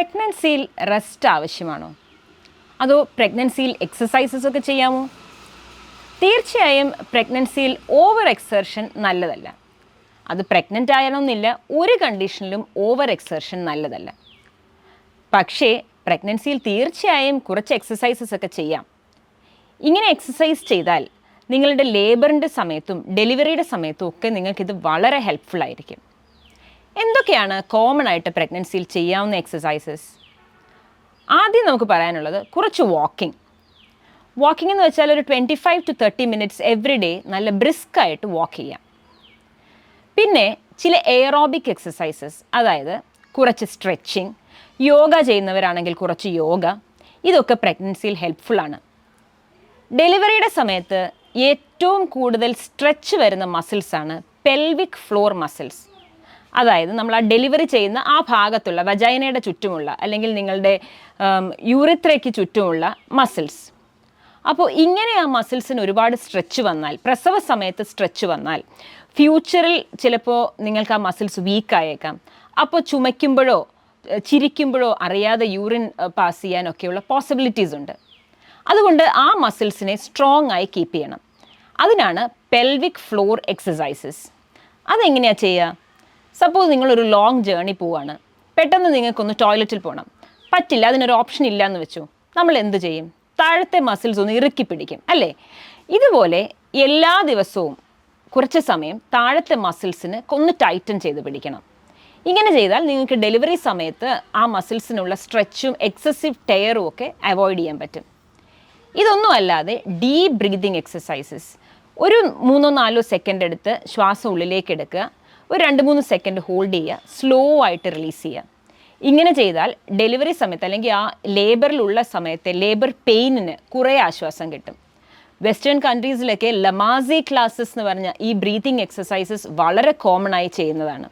പ്രഗ്നൻസിയിൽ rest ആവശ്യമാണോ? അതോ പ്രഗ്നൻസിയിൽ exercises ഒക്കെ ചെയ്യാമോ? തീർച്ചയായും പ്രഗ്നൻസിയിൽ ഓവർ എക്സർഷൻ നല്ലതല്ല. അത് പ്രഗ്നന്റ് ആയാലൊന്നില്ല ഒരു കണ്ടീഷനിലും ഓവർ എക്സർഷൻ നല്ലതല്ല. പക്ഷേ പ്രഗ്നൻസിയിൽ തീർച്ചയായും കുറച്ച് എക്സസൈസസ് ഒക്കെ ചെയ്യാം. ഇങ്ങനെ എക്സസൈസ് ചെയ്താൽ നിങ്ങളുടെ ലേബറിന്റെ സമയത്തും ഡെലിവറിയുടെ സമയത്തും ഒക്കെ നിങ്ങൾക്കിത് വളരെ ഹെൽപ്ഫുൾ ആയിരിക്കും. എന്തൊക്കെയാണ് കോമൺ ആയിട്ട് പ്രഗ്നൻസിയിൽ ചെയ്യാവുന്ന എക്സസൈസസ് ആദ്യം നമുക്ക് പറയാനുള്ളത് കുറച്ച് വാക്കിംഗ് വാക്കിംഗ് എന്ന് വെച്ചാൽ ഒരു twenty five to thirty minutes every day നല്ല ബ്രിസ്ക് ആയിട്ട് വാക്ക് ചെയ്യാം. പിന്നെ ചില എയറോബിക് എക്സസൈസസ് അതായത് കുറച്ച് സ്ട്രെച്ചിങ് യോഗ ചെയ്യുന്നവരാണെങ്കിൽ കുറച്ച് യോഗ ഇതൊക്കെ പ്രഗ്നൻസിയിൽ ഹെൽപ്ഫുള്ളാണ് ഡെലിവറിയുടെ സമയത്ത് ഏറ്റവും കൂടുതൽ സ്ട്രെച്ച് വരുന്ന മസിൽസാണ് പെൽവിക് ഫ്ലോർ മസിൽസ് അതായത് നമ്മൾ ആ ഡെലിവറി ചെയ്യുന്ന ആ ഭാഗത്തുള്ള വജൈനയുടെ ചുറ്റുമുള്ള അല്ലെങ്കിൽ നിങ്ങളുടെ യൂറിത്രയ്ക്ക് ചുറ്റുമുള്ള മസിൽസ് അപ്പോൾ ഇങ്ങനെ ആ മസിൽസിന് ഒരുപാട് സ്ട്രെച്ച് വന്നാൽ പ്രസവ സമയത്ത് സ്ട്രെച്ച് വന്നാൽ ഫ്യൂച്ചറിൽ ചിലപ്പോൾ നിങ്ങൾക്ക് ആ മസിൽസ് വീക്കായേക്കാം അപ്പോൾ ചുമയ്ക്കുമ്പോഴോ ചിരിക്കുമ്പോഴോ അറിയാതെ യൂറിൻ പാസ് ചെയ്യാനൊക്കെയുള്ള പോസിബിലിറ്റീസ് ഉണ്ട്. അതുകൊണ്ട് ആ മസിൽസിനെ സ്ട്രോങ് ആയി കീപ്പ് ചെയ്യണം. അതിനാണ് പെൽവിക് ഫ്ലോർ എക്സസൈസസ് അതെങ്ങനെയാണ് ചെയ്യുക സപ്പോസ് നിങ്ങളൊരു ലോങ് ജേർണി പോവാണ്. പെട്ടെന്ന് നിങ്ങൾക്കൊന്ന് ടോയ്ലറ്റിൽ പോകണം പറ്റില്ല അതിനൊരു ഓപ്ഷൻ ഇല്ല എന്ന് വെച്ചു. നമ്മൾ എന്ത് ചെയ്യും? താഴത്തെ മസിൽസ് ഒന്ന് ഇറുക്കി പിടിക്കും അല്ലേ? ഇതുപോലെ എല്ലാ ദിവസവും കുറച്ച് സമയം താഴത്തെ മസിൽസിന് ഒന്ന് ടൈറ്റൻ ചെയ്ത് പിടിക്കണം. ഇങ്ങനെ ചെയ്താൽ നിങ്ങൾക്ക് ഡെലിവറി സമയത്ത് ആ മസിൽസിനുള്ള സ്ട്രെച്ചും എക്സസീവ് ടയറും ഒക്കെ അവോയ്ഡ് ചെയ്യാൻ പറ്റും. ഇതൊന്നും അല്ലാതെ ഡീപ് ബ്രീതിങ് എക്സസൈസസ് ഒരു മൂന്നോ നാലോ സെക്കൻഡ് എടുത്ത് ശ്വാസം ഉള്ളിലേക്ക് എടുക്കുക. ഒരു രണ്ട് മൂന്ന് സെക്കൻഡ് ഹോൾഡ് ചെയ്യുക. സ്ലോ ആയിട്ട് റിലീസ് ചെയ്യുക. ഇങ്ങനെ ചെയ്താൽ ഡെലിവറി സമയത്ത് അല്ലെങ്കിൽ ആ ലേബറിലുള്ള സമയത്തെ ലേബർ പെയിനിന് കുറേ ആശ്വാസം കിട്ടും. വെസ്റ്റേൺ കൺട്രീസിലൊക്കെ ലമാസി ക്ലാസ്സസ് എന്ന് പറഞ്ഞ ഈ ബ്രീതിങ് എക്സസൈസസ് വളരെ കോമൺ ആയി ചെയ്യുന്നതാണ്.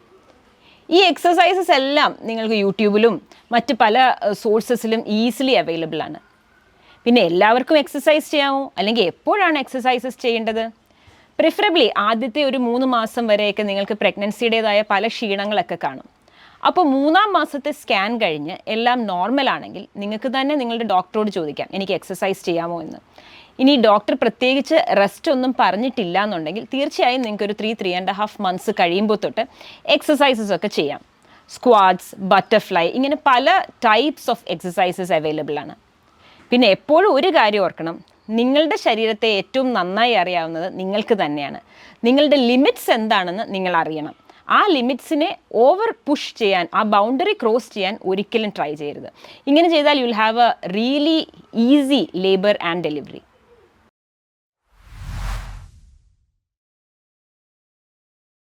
ഈ എക്സസൈസസ് എല്ലാം നിങ്ങൾക്ക് യൂട്യൂബിലും മറ്റ് പല സോഴ്സസിലും ഈസിലി അവൈലബിൾ ആണ്. പിന്നെ എല്ലാവർക്കും എക്സസൈസ് ചെയ്യാമോ അല്ലെങ്കിൽ എപ്പോഴാണ് എക്സസൈസസ് ചെയ്യേണ്ടത്? പ്രിഫറബിളി ആദ്യത്തെ ഒരു മൂന്ന് മാസം വരെയൊക്കെ നിങ്ങൾക്ക് പ്രഗ്നൻസിയുടേതായ പല ക്ഷീണങ്ങളൊക്കെ കാണും. അപ്പോൾ മൂന്നാം മാസത്തെ സ്കാൻ കഴിഞ്ഞ് എല്ലാം നോർമൽ ആണെങ്കിൽ നിങ്ങൾക്ക് തന്നെ നിങ്ങളുടെ ഡോക്ടറോട് ചോദിക്കാം എനിക്ക് എക്സസൈസ് ചെയ്യാമോ എന്ന്? ഇനി ഡോക്ടർ പ്രത്യേകിച്ച് റെസ്റ്റ് ഒന്നും പറഞ്ഞിട്ടില്ല എന്നുണ്ടെങ്കിൽ തീർച്ചയായും നിങ്ങൾക്ക് ഒരു three three and half months കഴിയുമ്പോൾ തൊട്ട് എക്സസൈസസ് ഒക്കെ ചെയ്യാം. സ്ക്വാഡ്സ് ബട്ടർഫ്ലൈ ഇങ്ങനെ പല ടൈപ്സ് ഓഫ് എക്സസൈസസ് അവൈലബിൾ ആണ്. പിന്നെ എപ്പോഴും ഒരു കാര്യം ഓർക്കണം നിങ്ങളുടെ ശരീരത്തെ ഏറ്റവും നന്നായി അറിയാവുന്നത് നിങ്ങൾക്ക് തന്നെയാണ്. നിങ്ങളുടെ ലിമിറ്റ്സ് എന്താണെന്ന് നിങ്ങൾ അറിയണം. ആ ലിമിറ്റ്സിനെ ഓവർ പുഷ് ചെയ്യാൻ ആ ബൗണ്ടറി ക്രോസ് ചെയ്യാൻ ഒരിക്കലും ട്രൈ ചെയ്യരുത്. ഇങ്ങനെ ചെയ്താൽ you have a really easy labour and delivery